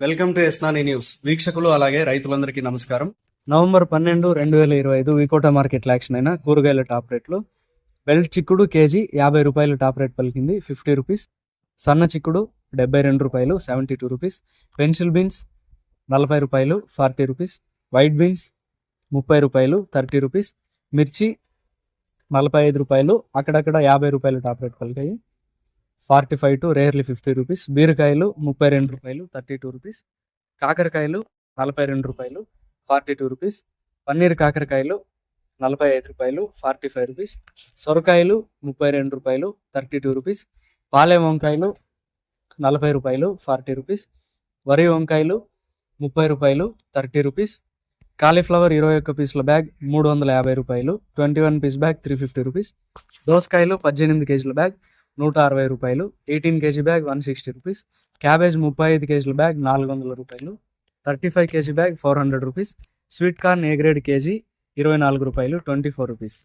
Welcome to ఎస్నాని news. వీక్షకులు అలాగే రైతులందరికీ నమస్కారం. నవంబర్ పన్నెండు రెండు వేల ఇరవై ఐదు వికోట మార్కెట్ యాక్షన్ అయిన కూరగాయల టాప్ రేట్లు. బెల్ట్ చిక్కుడు కేజీ యాభై రూపాయలు టాప్ రేట్ పలికింది ఫిఫ్టీ రూపీస్. సన్న చిక్కుడు డెబ్బై రెండు రూపాయలు seventy two rupees. Pencil beans నలభై రూపాయలు ఫార్టీ రూపీస్. వైట్ బీన్స్ ముప్పై రూపాయలు థర్టీ రూపీస్. మిర్చి నలభై ఐదు రూపాయలు అక్కడక్కడ యాభై రూపాయలు top rate పలికాయి. Forty five to rarely fifty rupees. బీరకాయలు ముప్పై రెండు రూపాయలు థర్టీ టూ రూపీస్. కాకరకాయలు నలభై రెండు రూపాయలు ఫార్టీ టూ రూపీస్. పన్నీర్ కాకరకాయలు నలభై ఐదు రూపాయలు ఫార్టీ ఫైవ్ రూపీస్. సొరకాయలు ముప్పై రెండు రూపాయలు థర్టీ టూ రూపీస్. పాలెం వంకాయలు నలభై రూపాయలు ఫార్టీ రూపీస్. వరి వంకాయలు ముప్పై రూపాయలు థర్టీ రూపీస్. కాలీఫ్లవర్ ఇరవై ఒక్క పీసుల బ్యాగ్ మూడు వందల యాభై రూపాయలు twenty one piece bag three fifty rupees. దోసకాయలు పద్దెనిమిది కేజీల బ్యాగ్ నూట అరవై రూపాయలు eighteen KG bag one sixty rupees cabbage ముప్పై ఐదు కేజీల బ్యాగ్ నాలుగు వందల రూపాయలు thirty five KG bag four hundred rupees sweet corn A grade KG ఇరవై నాలుగు రూపాయలు ట్వంటీ ఫోర్ రూపీస్.